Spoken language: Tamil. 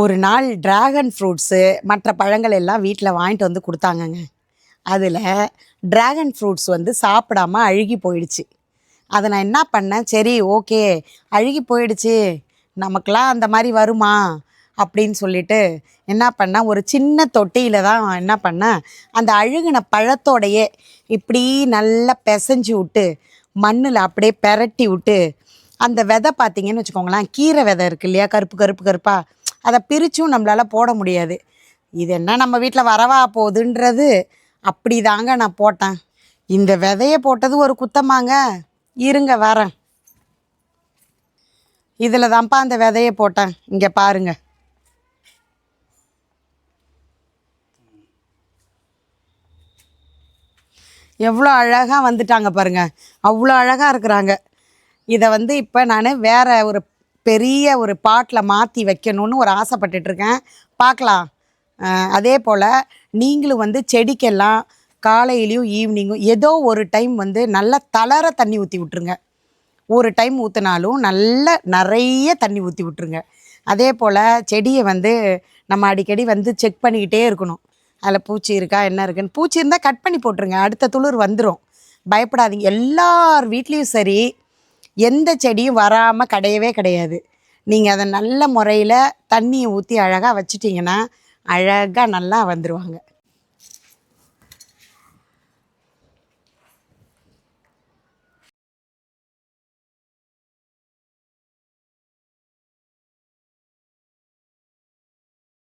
ஒரு நாள் டிராகன் ஃப்ரூட்ஸு மற்ற பழங்கள் எல்லாம் வீட்டில் வாங்கிட்டு வந்து கொடுத்தாங்கங்க. அதில் டிராகன் ஃப்ரூட்ஸ் வந்து சாப்பிடாம அழுகி போயிடுச்சு. அதை நான் என்ன பண்ணேன்? சரி ஓகே அழுகி போயிடுச்சு. நமக்கெலாம் அந்த மாதிரி வருமா? அப்படின்னு சொல்லிட்டு என்ன பண்ணேன்? ஒரு சின்ன தொட்டியில் தான் என்ன பண்ணேன்? அந்த அழுகின பழத்தோடையே இப்படி நல்லா பிசைஞ்சு விட்டு மண்ணில் அப்படியே பெரட்டி விட்டு அந்த விதை பார்த்தீங்கன்னு வச்சுக்கோங்களேன் கீரை விதை இருக்கு இல்லையா? கருப்பு கருப்பு கருப்பாக அதை பிரித்தும் நம்மளால் போட முடியாது. இது என்ன நம்ம வீட்டில் வரவா போகுதுன்றது? அப்படி தாங்க நான் போட்டேன். இந்த விதையை போட்டது ஒரு குத்தமாங்க. இருங்க வரேன். இதில் தான்ப்பா அந்த விதையை போட்டேன். இங்கே பாருங்க. எவ்வளோ அழகாக வந்துட்டாங்க பாருங்கள் அவ்வளோ அழகாக இருக்கிறாங்க. இதை வந்து இப்போ நான் வேறு ஒரு பெரிய ஒரு பாட்டில் மாற்றி வைக்கணும்னு ஒரு ஆசைப்பட்டுட்டு இருக்கேன் பார்க்கலாம் அதே போல் நீங்களும் வந்து செடிக்கெல்லாம் காலையிலையும் ஈவினிங்கும் ஏதோ ஒரு டைம் வந்து நல்லா தளர தண்ணி ஊற்றி விட்ருங்க ஒரு டைம் ஊற்றினாலும் நல்ல நிறைய தண்ணி ஊற்றி விட்ருங்க அதே போல் செடியை வந்து நம்ம அடிக்கடி வந்து செக் பண்ணிக்கிட்டே இருக்கணும். அதில் பூச்சி இருக்கா என்ன இருக்குன்னு. பூச்சி இருந்தால் கட் பண்ணி போட்டுருங்க. அடுத்த துளிர் வந்துடும் பயப்படாதீங்க. எல்லார் வீட்லேயும் சரி எந்த செடியும் வராமல் கிடையவே கிடையாது. நீங்கள் அதை நல்ல முறையில் தண்ணியை ஊற்றி அழகாக வச்சிட்டிங்கன்னா அழகாக நல்லா வந்துடுவாங்க